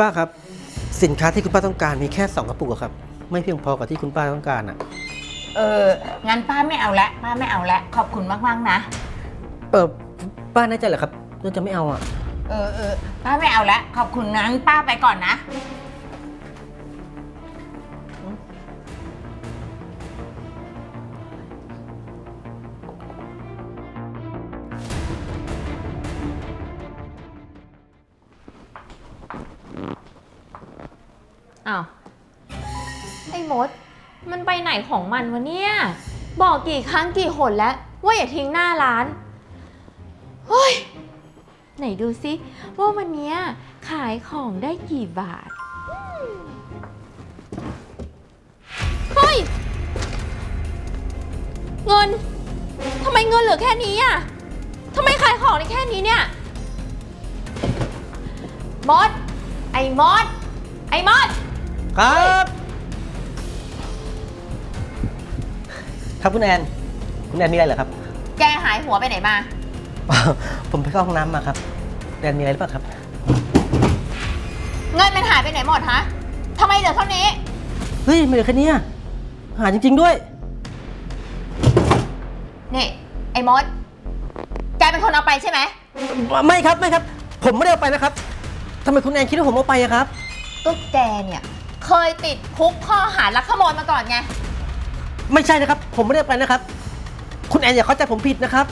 คุณป้าครับ สินค้าที่คุณป้าต้องการมีแค่สองกระปุกอะครับ ไม่เพียงพอกับที่คุณป้าต้องการอะเออ งั้นป้าไม่เอาละ ป้าไม่เอาละ ขอบคุณมากๆนะ เออป้าแน่ใจเหรอครับว่าจะไม่เอาอะเออเออป้าไม่เอาละ ขอบคุณงั้นป้าไปก่อนนะ นไหนของมันวะเนี่ย บอกกี่ครั้งกี่หนแล้ว ว่าอย่าทิ้งหน้าร้านเฮ้ยไหนดูซิว่าวันเนี้ยขายของได้กี่บาทเฮ้ยเงินทำไมเงินเหลือแค่นี้อะทำไมขายของได้แค่นี้เนี่ยมอดไอ้มอดไอ้มอดครับ ครับคุณแอน คุณแอนมีอะไรเหรอครับ แกหายหัวไปไหนมา ผมไปเข้าห้องน้ำมาครับแอนมีอะไรหรือเปล่าครับ เงินมันหายไปไหนหมดฮะทำไมเหลือเท่านี้ เฮ้ยไม่เหลือแค่เนี้ยหาจริง ๆด้วย นี่ ไอ้มด แกเป็นคนเอาไปใช่ไหม ไม่ครับไม่ครับ ผมไม่ได้เอาไปนะครับทำไมคุณแอนคิดว่าผมเอาไปอะครับก็แกเนี่ย เคยติดคุกข้อหารักขโมยมาก่อนไง ไม่ใช่นะครับ ผมไม่ได้เอาไปนะครับ คุณแอนอย่าเข้าใจผมผิดนะครับ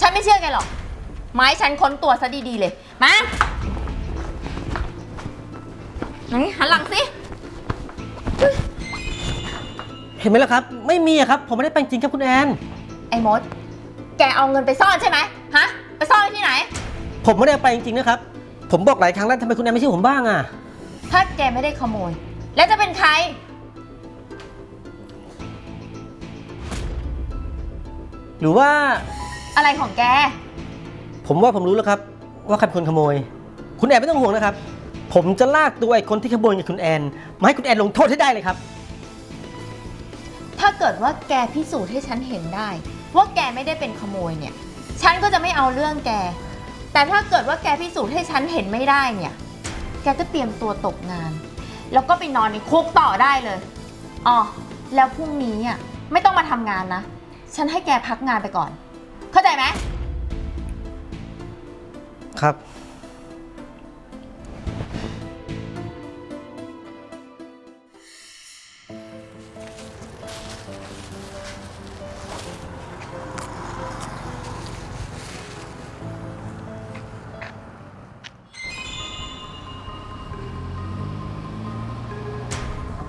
ฉันไม่เชื่อแกหรอกไม้ฉันค้นตัวซะดีๆเลย มาไหนหันหลังสิ เห็นไหมล่ะครับ ไม่มีอะครับ ผมไม่ได้ไปจริงครับคุณแอน ไอ้มด แกเอาเงินไปซ่อนใช่ไหมฮะ ไปซ่อนไว้ที่ไหน ผมไม่ได้เอาไปจริงๆนะครับ ผมบอกหลายครั้งแล้วทำไมคุณแอนไม่เชื่อผมบ้างอะถ้าแกไม่ได้ขโมย แล้วจะเป็นใคร หรือว่าอะไรของแก ผมว่าผมรู้แล้วครับ ว่าใครเป็นคนขโมย คุณแอนไม่ต้องห่วงนะครับ ผมจะลากตัวไอ้คนที่ขโมยกับคุณแอนมาให้คุณแอนลงโทษให้ได้เลยครับ ถ้าเกิดว่าแกพิสูจน์ให้ฉันเห็นได้ ว่าแกไม่ได้เป็นขโมยเนี่ย ฉันก็จะไม่เอาเรื่องแก แต่ถ้าเกิดว่าแกพิสูจน์ให้ฉันเห็นไม่ได้เนี่ย แกก็เตรียมตัวตกงาน แล้วก็ไปนอนในคุกต่อได้เลยอ๋อแล้วพรุ่งนี้อะไม่ต้องมาทำงานนะ ฉันให้แกพักงานไปก่อน เข้าใจไหม ครับ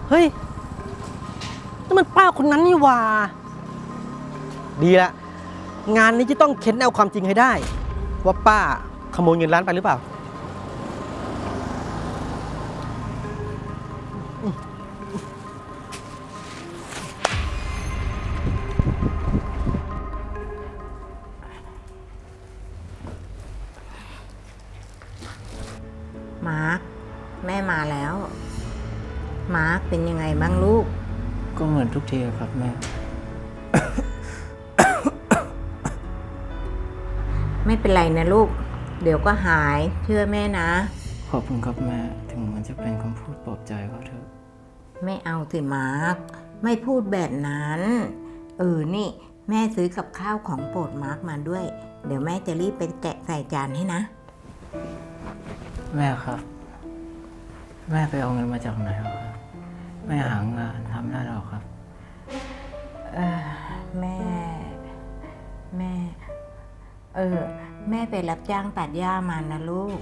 เฮ้ยนั่นมันป้าคนนั้นนี่หว่า ดีละ งานนี้จะต้องเค้นเอาความจริงให้ได้ ว่าป้าขโมยเงินร้านไปหรือเปล่า มาร์คแม่มาแล้ว มาร์คเป็นยังไงบ้างลูก ก็เหมือนทุกทีครับแม่ ไรนะลูก เดี๋ยวก็หายเชื่อแม่นะ ขอบคุณครับแม่ ถึงมันจะเป็นคำพูดปลอบใจก็เถอะไม่เอาสิมาร์คไม่พูดแบบนั้น เออนี่ แม่ซื้อกับข้าวของโปรดมาร์คมาด้วย เดี๋ยวแม่จะรีบไปแกะใส่จานให้นะ แม่ครับ แม่ไปเอาเงินมาจากไหนเหรอครับแม่หางานทำได้หรอครับ เออแม่ แม่ เออ แม่ไปรับจ้างตัดหญ้ามานะลูก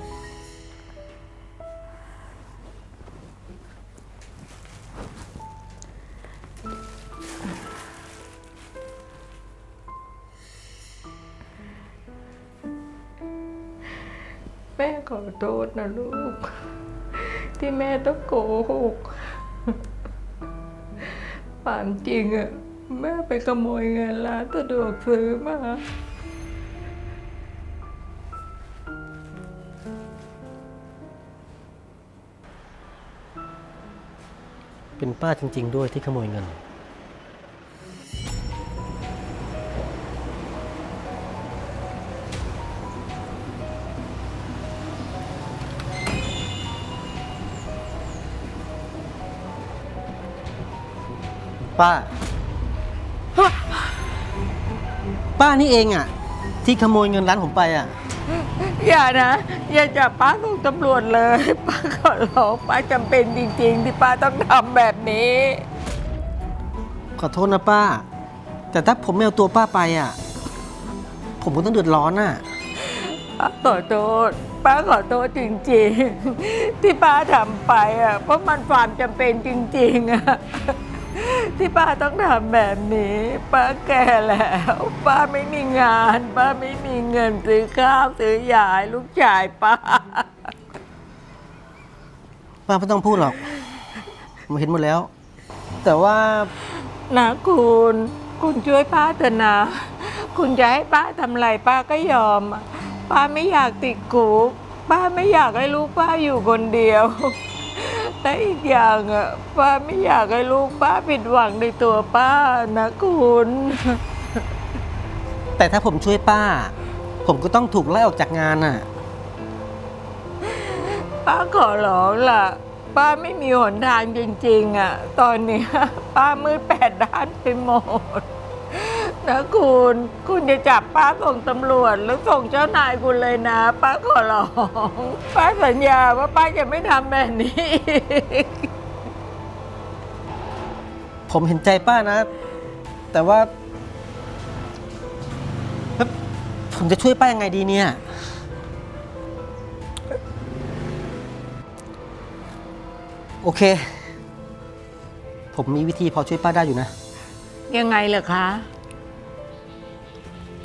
แม่ขอโทษนะลูก ที่แม่ต้องโกหกความจริงอะแม่ไปขโมยเงินร้านสะดวกซื้อมา เป็นป้าจริง ๆ ด้วยที่ขโมยเงิน ป้า ป้านี่เองอะ ที่ขโมยเงินร้านผมไปอะ อย่านะ อย่าจับป้าส่งตำรวจเลย ป้าขอร้องป้าจำเป็นจริง ๆ ที่ป้าต้องทำแบบนี้ ขอโทษนะป้า แต่ถ้าผมไม่เอาตัวป้าไปอะ ผมก็ต้องเดือดร้อนอะ ป้าขอโทษ ป้าขอโทษจริง ๆ ที่ป้าทำไปอะเพราะมันความจำเป็นจริง ๆอะ ที่ป้าต้องทำแบบนี้ ป้าแก่แล้ว ป้าไม่มีงาน ป้าไม่มีเงินซื้อข้าวซื้อยาให้ลูกชายป้า ป้าไม่ต้องพูดหรอกผมเห็นหมดแล้ว แต่ว่านะคุณ คุณช่วยป้าเถอะนะ คุณจะให้ป้าทำอะไรป้าก็ยอมอะป้าไม่อยากติดคุกป้าไม่อยากให้ลูกป้าอยู่คนเดียว และอีกอย่างอะป้าไม่อยากให้ลูกป้าผิดหวังในตัวป้านะคุณ แต่ถ้าผมช่วยป้า ผมก็ต้องถูกไล่ออกจากงานอะ ป้าขอร้องล่ะ ป้าไม่มีหนทางจริง ๆ อะ ตอนเนี้ยป้ามืดแปดด้านไปหมด นะคุณ คุณจะจับป้าส่งตำรวจแล้วส่งเจ้านายคุณเลยนะ ป้าขอร้อง ป้าสัญญาว่าป้าจะไม่ทำแบบนี้อีกผมเห็นใจป้านะ แต่ว่าแล้วผมจะช่วยป้ายังไงดีเนี่ย โอเค ผมมีวิธีพอช่วยป้าได้อยู่นะ ยังไงล่ะคะ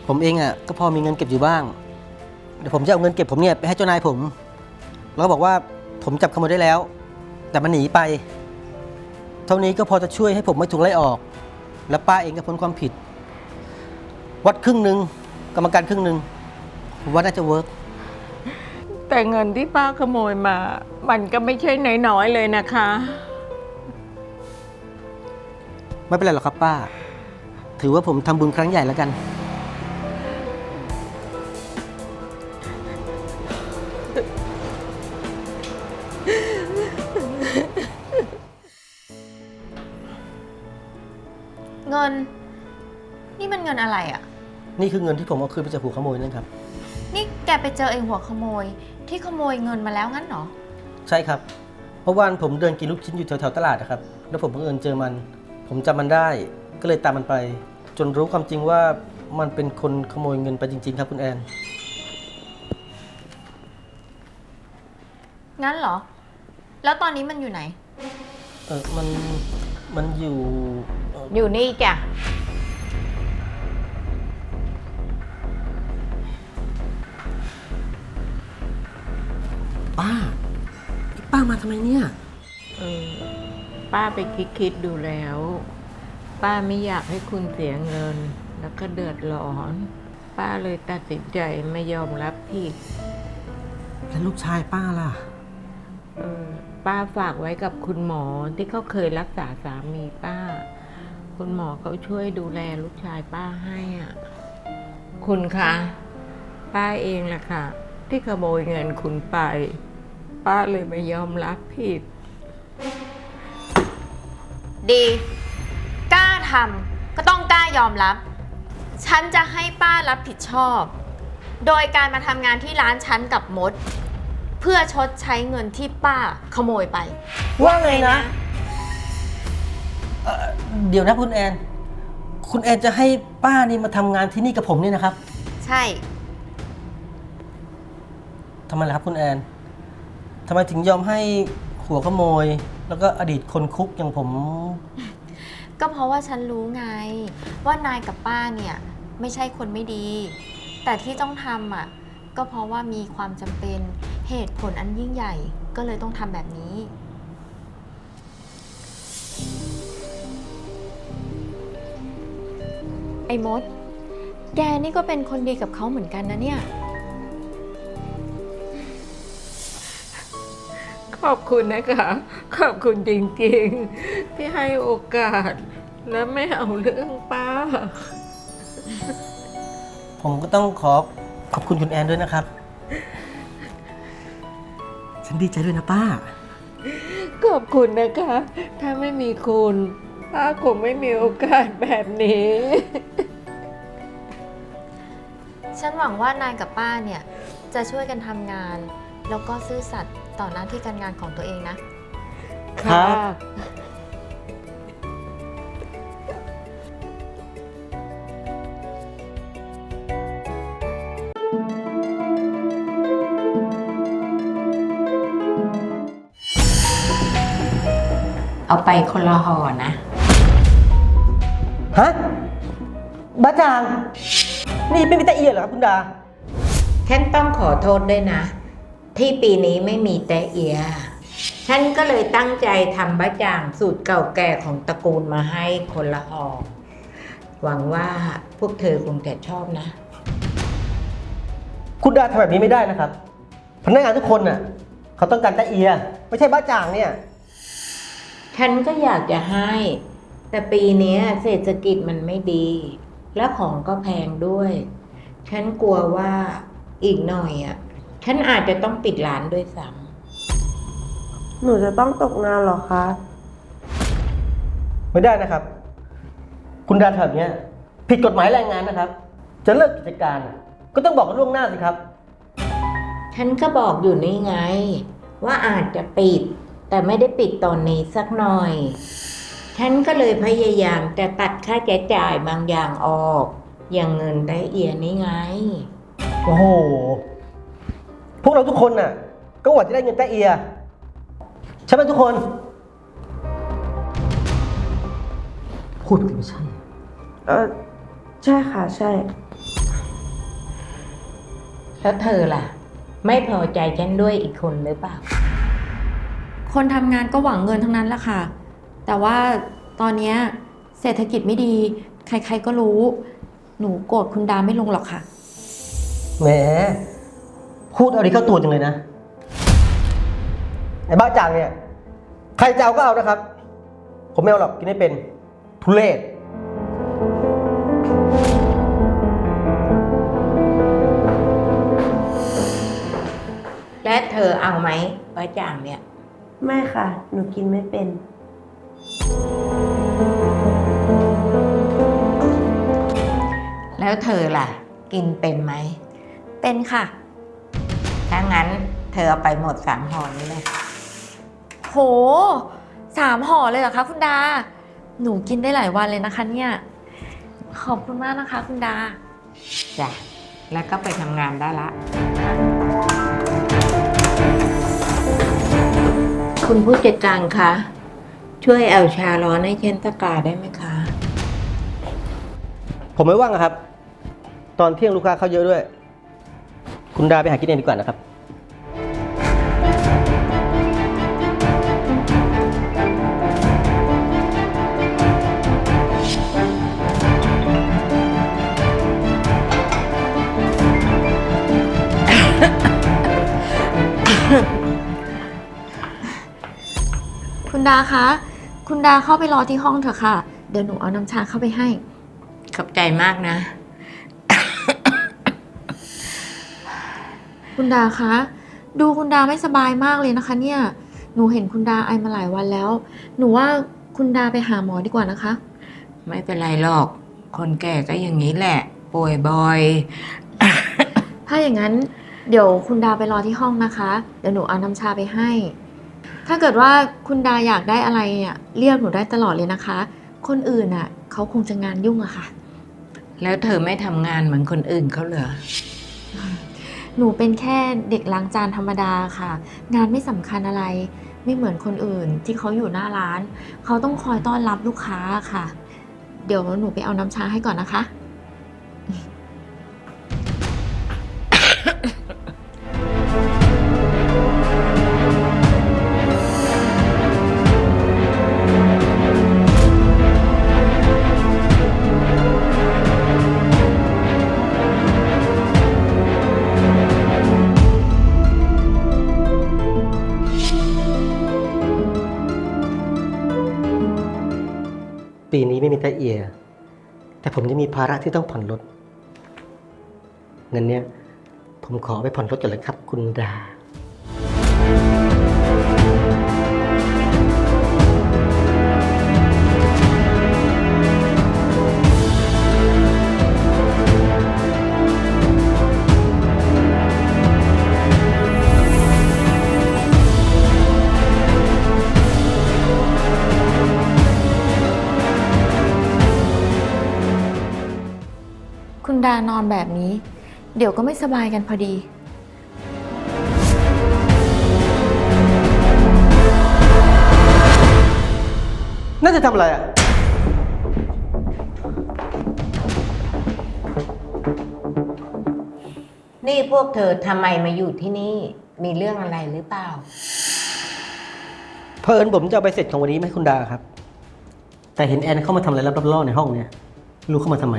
ผมเองอะก็พอมีเงินเก็บอยู่บ้าง เดี๋ยวผมจะเอาเงินเก็บผมเนี่ยไปให้เจ้านายผม แล้วก็บอกว่าผมจับขโมยได้แล้ว แต่มันหนีไป เท่านี้ก็พอจะช่วยให้ผมไม่ถูกไล่ออก และป้าเองก็พ้นความผิด วัดครึ่งหนึ่งกรรมการครึ่งหนึ่งผมว่าน่าจะเวิร์กแต่เงินที่ป้าขโมยมา มันก็ไม่ใช่น้อยๆเลยนะคะ ไม่เป็นไรหรอกครับป้า ถือว่าผมทำบุญครั้งใหญ่แล้วกัน เงินอะไรอะ่ะ นี่คือเงินที่ผมเอาคืนไปจากหัวขโมยนั่นครับ นี่แกไปเจอไอ้หัวขโมย ที่ขโมยเงินมาแล้วงั้นเหรอ ใช่ครับ เพราะวันผมเดินกินลูกชิ้นอยู่แถวๆตลาดนะครับ แล้วผมบังเอิญเจอมัน ผมจำมันได้ ก็เลยตามมันไป จนรู้ความจริงว่ามันเป็นคนขโมยเงินไปจริง ๆ ครับคุณแอน งั้นเหรอ แล้วตอนนี้มันอยู่ไหน เออมัน มันอยู่เอ่ออยู่นี่จ้ะ มาทำไมเนี่ย เออป้าไปคิดคิดๆดูแล้ว ป้าไม่อยากให้คุณเสียเงิน แล้วก็เดือดร้อน ป้าเลยตัดสินใจไม่ยอมรับผิดแล้วลูกชายป้าล่ะ เออป้าฝากไว้กับคุณหมอที่เขาเคยรักษาสามีป้า คุณหมอเขาช่วยดูแลลูกชายป้าให้อะ คุณคะ ป้าเองแหละค่ะ ที่ขโมยเงินคุณไป ป้าเลยไม่ยอมรับผิด ดี กล้าทำก็ต้องกล้ายอมรับ ฉันจะให้ป้ารับผิดชอบ โดยการมาทำงานที่ร้านฉันกับมด เพื่อชดใช้เงินที่ป้าขโมยไป ว่าไงนะเอ่อเดี๋ยวนะคุณแอน คุณแอนจะให้ป้านี่มาทำงานที่นี่กับผมเนี่ยนะครับใช่ ทำไมล่ะครับคุณแอน ทำไมถึงยอมให้หัวขโมย แล้วก็อดีตคนคุกอย่างผม ก็เพราะว่าฉันรู้ไง ว่านายกับป้าเนี่ยไม่ใช่คนไม่ดี แต่ที่ต้องทำอะก็เพราะว่ามีความจำเป็นเหตุผลอันยิ่งใหญ่ก็เลยต้องทำแบบนี้ ไอ้มด แกนี่ก็เป็นคนดีกับเขาเหมือนกันนะเนี่ย ขอบคุณนะคะ ขอบคุณจริงๆ ที่ให้โอกาส และไม่เอาเรื่องป้า ผมก็ต้องขอขอบคุณคุณแอนด้วยนะครับ ฉันดีใจด้วยนะป้า ขอบคุณนะคะ ถ้าไม่มีคุณ ป้าคงไม่มีโอกาสแบบนี้ ฉันหวังว่านายกับป้าเนี่ย จะช่วยกันทำงาน แล้วก็ซื่อสัตย์ ต่อหน้าที่การงานของตัวเองนะ ครับ เอาไปคนละห่อนะ ฮะบ้าจาง นี่ไม่มีแต่เอียเหรอครับคุณดาฉันต้องขอโทษด้วยนะ ที่ปีนี้ไม่มีแต่เอีย ฉันก็เลยตั้งใจทำบะจ่างสูตรเก่าแก่ของตระกูลมาให้คนละห่อหวังว่าพวกเธอคงจะชอบนะ คุณดาทำแบบนี้ไม่ได้นะครับ พนักงานทุกคนน่ะเขาต้องการแต่เอีย ไม่ใช่บ้าจางเนี่ย ฉันก็อยากจะให้ แต่ปีเนี้ยเศรษฐกิจมันไม่ดี และของก็แพงด้วย ฉันกลัวว่าอีกหน่อยอะ ฉันอาจจะต้องปิดร้านด้วยซ้หนูจะต้องตกงานเหรอคะ ไม่ได้นะครับ คุณดาทำแบบเนี้ยผิดกฎหมายแรงงานนะครับ จะเลิกกิจการน่ะก็ต้องบอกกันล่วงหน้าสิครับำฉันก็บอกอยู่นี่ไง ว่าอาจจะปิด แต่ไม่ได้ปิดตอนนี้สักหน่อย ฉันก็เลยพยายามจะตัดค่าใช้จ่ายบางอย่างออก อย่างเงินได้เอียนี่ไง โอ้โห พวกเราทุกคนน่ะ ก็หวังจะได้เงินแต่เอีย ใช่ไหมทุกคน พูดไม่ใช่ เออใช่ค่ะ ใช่ แล้วเธอล่ะ ไม่พอใจฉันด้วยอีกคนหรือเปล่า คนทำงานก็หวังเงินทั้งนั้นแหละค่ะ แต่ว่าตอนเนี้ยเศรษฐกิจไม่ดี ใครๆก็รู้ หนูโกรธคุณดาไม่ลงหรอกค่ะ แหม พูดเอาดีเข้าตัวจังเลยนะ ไอ้บ้าจังเนี่ย ใครจะเอาก็เอานะครับ ผมไม่เอาหรอกกินไม่เป็น ทุเรศและเธอเอาไหมป้าจ่างเนี่ย ไม่ค่ะ หนูกินไม่เป็น แล้วเธอล่ะ กินเป็นไหม เป็นค่ะ ถ้างั้นเธอเอาไปหมดสามห่อนี้เลย โหสามห่อเลยเหรอคะคุณดา หนูกินได้หลายวันเลยนะคะเนี่ย ขอบคุณมากนะคะคุณดา จ้ะ แล้วก็ไปทำงานได้ละ คุณผู้จัดการคะ ช่วยเอาชาร้อนให้เชนตะกาได้ไหมคะ ผมไม่ว่างอะครับ ตอนเที่ยงลูกค้าเข้าเยอะด้วย คุณดาไปหากินเองดีกว่านะครับ คุณดาคะ คุณดาเข้าไปรอที่ห้องเถอะค่ะ เดี๋ยวหนูเอาน้ำชาเข้าไปให้ ขอบใจมากนะ คุณดาคะ ดูคุณดาไม่สบายมากเลยนะคะ เนี่ย หนูเห็นคุณดาไอมาหลายวันแล้ว หนูว่าคุณดาไปหาหมอดีกว่านะคะ ไม่เป็นไรหรอก คนแก่ก็อย่างนี้แหละ ป่วยบ่อย ถ้าอย่างนั้น เดี๋ยวคุณดาไปรอที่ห้องนะคะ เดี๋ยวหนูเอาน้ำชาไปให้ ถ้าเกิดว่าคุณดาอยากได้อะไรเนี่ยเรียกหนูได้ตลอดเลยนะคะ คนอื่นอะเขาคงจะงานยุ่งอะค่ะ แล้วเธอไม่ทำงานเหมือนคนอื่นเขาเหรอ หนูเป็นแค่เด็กล้างจานธรรมดาค่ะ งานไม่สำคัญอะไร ไม่เหมือนคนอื่นที่เขาอยู่หน้าร้าน เขาต้องคอยต้อนรับลูกค้าค่ะ เดี๋ยวหนูไปเอาน้ำชาให้ก่อนนะคะ เอีย แต่ผมจะมีภาระที่ต้องผ่อนรถเงินเนี้ยผมขอไปผ่อนรถก่อนเลยครับ คุณดา เดี๋ยวก็ไม่สบายกันพอดี น่าจะทำอะไรอะ นี่พวกเธอทำไมมาอยู่ที่นี่ มีเรื่องอะไรหรือเปล่า เพอิญผมจะเอาไปเสร็จของวันนี้มาให้คุณดาครับ แต่เห็นแอนเข้ามาทำอะไรลับๆล่อๆในห้องเนี่ยไม่รู้เข้ามาทำไม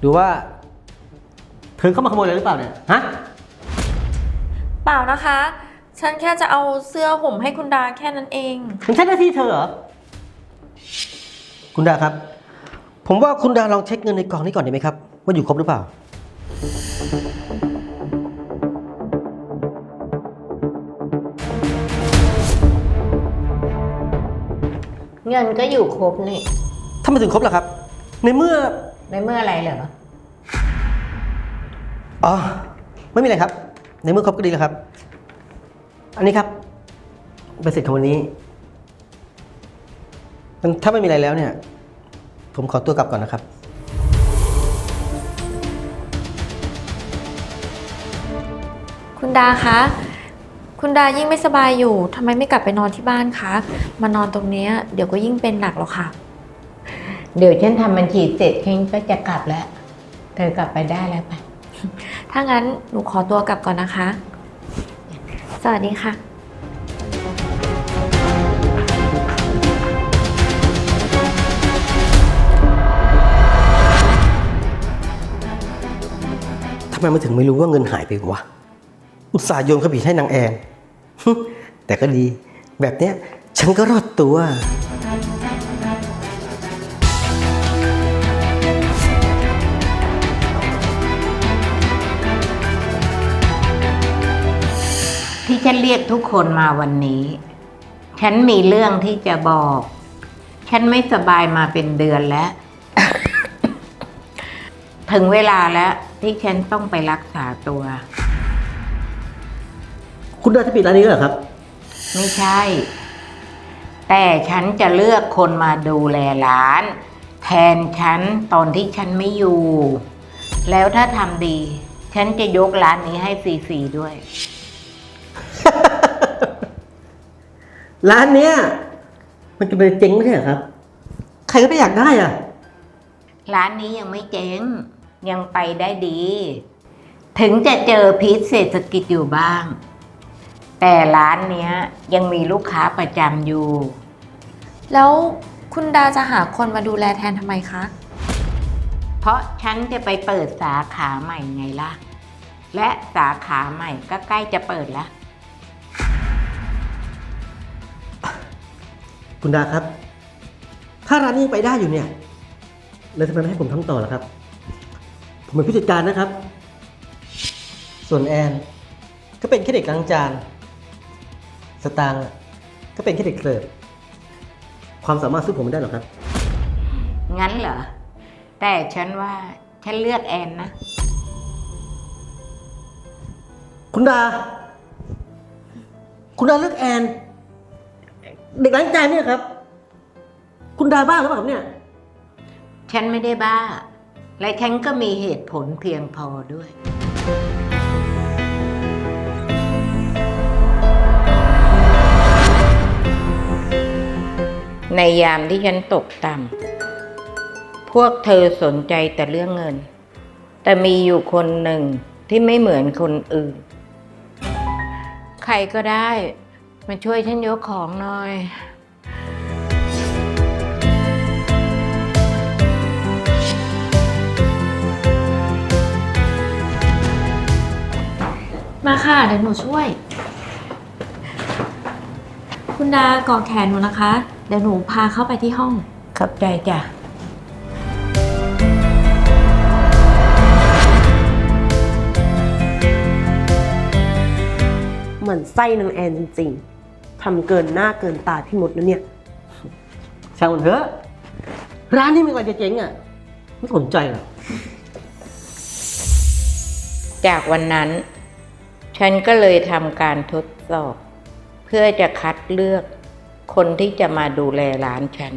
หรือว่า เธอเข้ามาขโมยอะไรหรือเปล่าเนี่ยฮะเปล่านะคะ ฉันแค่จะเอาเสื้อห่มให้คุณดาแค่นั้นเอง มันใช่หน้าที่เธอเหรอคุณดาครับ ผมว่าคุณดาลองเช็คเงินในกล่องนี้ก่อนดีไหมครับว่าอยู่ครบหรือเปล่า เงินก็อยู่ครบนี่ถ้าไมถึงครบล่ะครับ ในเมื่อในเมื่ออะไรเหรอ อ๋อ ไม่มีอะไรครับ ในเมื่อครบก็ดีแล้วครับ อันนี้ครับไปเสร็จของวันนี้มันถ้าไม่มีอะไรแล้วเนี่ย ผมขอตัวกลับก่อนนะครับ คุณดาคะ คุณดายิ่งไม่สบายอยู่ทำไมไม่กลับไปนอนที่บ้านคะ มานอนตรงเนี้ยเดี๋ยวก็ยิ่งเป็นหนักหรอกค่ะ เดี๋ยวฉันทำบัญชีเสร็จฉันก็จะกลับแล้ว เธอกลับไปได้แล้วไป ถ้างั้นหนูขอตัวกลับก่อนนะคะ สวัสดีค่ะทำไมมันถึงไม่รู้ว่าเงินหายไปวะ อุตส่าห์โยนขบิดให้นางแอน แต่ก็ดี แบบเนี้ยฉันก็รอดตัว ฉันเรียกทุกคนมาวันนี้ ฉันมีเรื่องที่จะบอก ฉันไม่สบายมาเป็นเดือนแล้ว ถึงเวลาแล้วที่ฉันต้องไปรักษาตัว คุณดาจะปิดร้านนี้เหรอครับ ไม่ใช่ แต่ฉันจะเลือกคนมาดูแลร้าน แทนฉันตอนที่ฉันไม่อยู่ แล้วถ้าทำดี ฉันจะยกร้านนี้ให้ฟรีๆด้วย ร้านเนี้ยมันจะเป็นเจ๊งไม่ใช่เหรอครับ ใครก็ไม่อยากได้อะ ร้านนี้ยังไม่เจ๊ง ยังไปได้ดี ถึงจะเจอพิษเศรษฐกิจอยู่บ้าง แต่ร้านเนี้ยยังมีลูกค้าประจำอยู่ แล้วคุณดาจะหาคนมาดูแลแทนทำไมคะ เพราะฉันจะไปเปิดสาขาใหม่ไงล่ะ และสาขาใหม่ก็ใกล้จะเปิดแล้ว คุณดาครับ ถ้าร้านนี้ยังไปได้อยู่เนี่ย แล้วทำไมไม่ให้ผมทำต่อล่ะครับ ผมเป็นผู้จัดการนะครับ ส่วนแอน ก็เป็นแค่เด็กล้างจาน สตางค์อะก็เป็นแค่เด็กเสิร์ฟ ความสามารถสู้ผมไม่ได้หรอกครับ งั้นเหรอ แต่ฉันว่าฉันเลือกแอนนะ คุณดา คุณดาเลือกแอน เด็กล้างจานเนี่ยครับ คุณดาบ้าหรือเปล่าครับเนี่ย ฉันไม่ได้บ้า และฉันก็มีเหตุผลเพียงพอด้วย ในยามที่ฉันตกต่ำพวกเธอสนใจแต่เรื่องเงิน แต่มีอยู่คนหนึ่งที่ไม่เหมือนคนอื่น ใครก็ได้ มาช่วยฉันยกของหน่อย มาค่ะ เดี๋ยวหนูช่วย คุณดาเกาะแขนหนูนะคะ เดี๋ยวหนูพาเข้าไปที่ห้อง ขอบใจจ้ะ เหมือนไส้นางแอนจริงๆ ทำเกินหน้าเกินตาพี่มดนะเนี่ย ช่างมันเถอะ ร้านนี้มีอะไรจะเจ๊งอะ ไม่สนใจหรอกจากวันนั้น ฉันก็เลยทำการทดสอบ เพื่อจะคัดเลือกคนที่จะมาดูแลร้านฉัน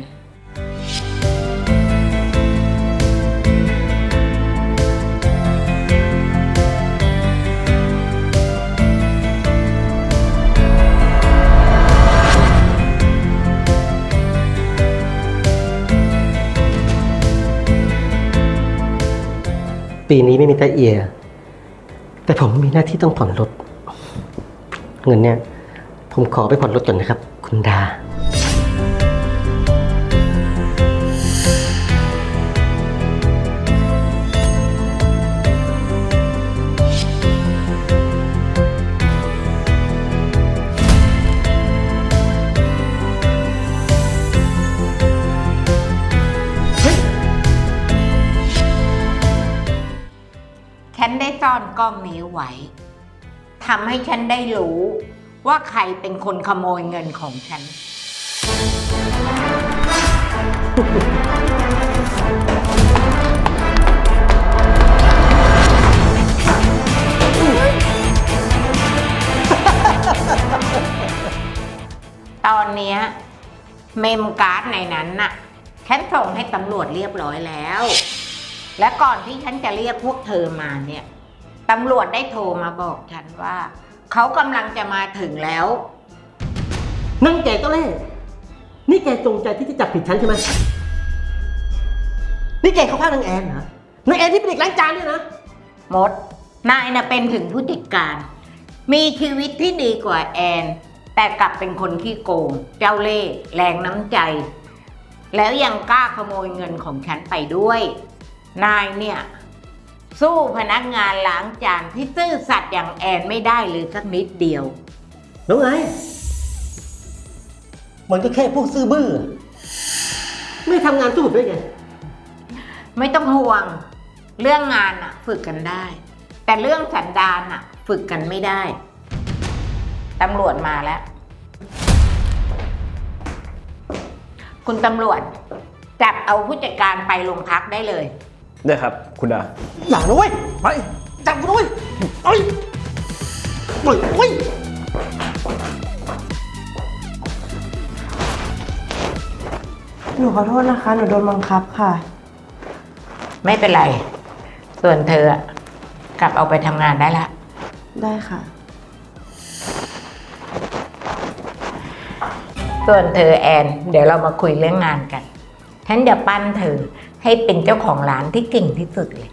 ปีนี้ไม่มีแต่เอีย แต่ผมมีหน้าที่ต้องผ่อนรถ เงินเนี่ย ผมขอไปผ่อนรถก่อนนะครับ คุณดา ข้องนี้ไว้ทำให้ฉันได้รู้ว่าใครเป็นคนขโมยเงินของฉัน ตอนเนี้ยเมมการ์ดในนั้นน่ะ ฉันส่งให้ตำรวจเรียบร้อยแล้ว และก่อนที่ฉันจะเรียกพวกเธอมาเนี่ย ตำรวจได้โทรมาบอกฉันว่า เขากำลังจะมาถึงแล้ว นั่งแกก็เล่นี่แกจงใจที่จะจับผิดฉันใช่ไหมนี่แกเข้าข้างนางแอนเหรอนางแอนที่เป็นเด็กล้างจานเนี่ยนะมด นายน่ะเป็นถึงผู้จัดการ มีชีวิตที่ดีกว่าแอน แต่กลับเป็นคนขี้โกง เจ้าเล่ห์แรงน้ำใจ แล้วยังกล้าขโมยเงินของฉันไปด้วย นายเนี่ย สู้พนักงานล้างจานที่ซื่อสัตย์อย่างแอนไม่ได้เลยสักนิดเดียวแล้วไงมันก็แค่พวกซื่อบื้อ ไม่ทำงานสู้ผมด้วยไง ไม่ต้องห่วง เรื่องงานอะฝึกกันได้ แต่เรื่องสันดานอะฝึกกันไม่ได้ตำรวจมาแล้ว คุณตำรวจ จับเอาผู้จัดการไปโรงพักได้เลย ได้ครับ คุณดาอย่านะเว้ยไปจับกูด้วยไปปล่อยเว้ยหนูขอโทษนะคะ หนูโดนบังคับค่ะ ไม่เป็นไร ส่วนเธออะกลับเอาไปทำงานได้ละ ได้ค่ะ ส่วนเธอแอน เดี๋ยวเรามาคุยเรื่องงานกันฉันจะปั้นเธอ ให้เป็นเจ้าของร้านที่เก่งที่สุดเลย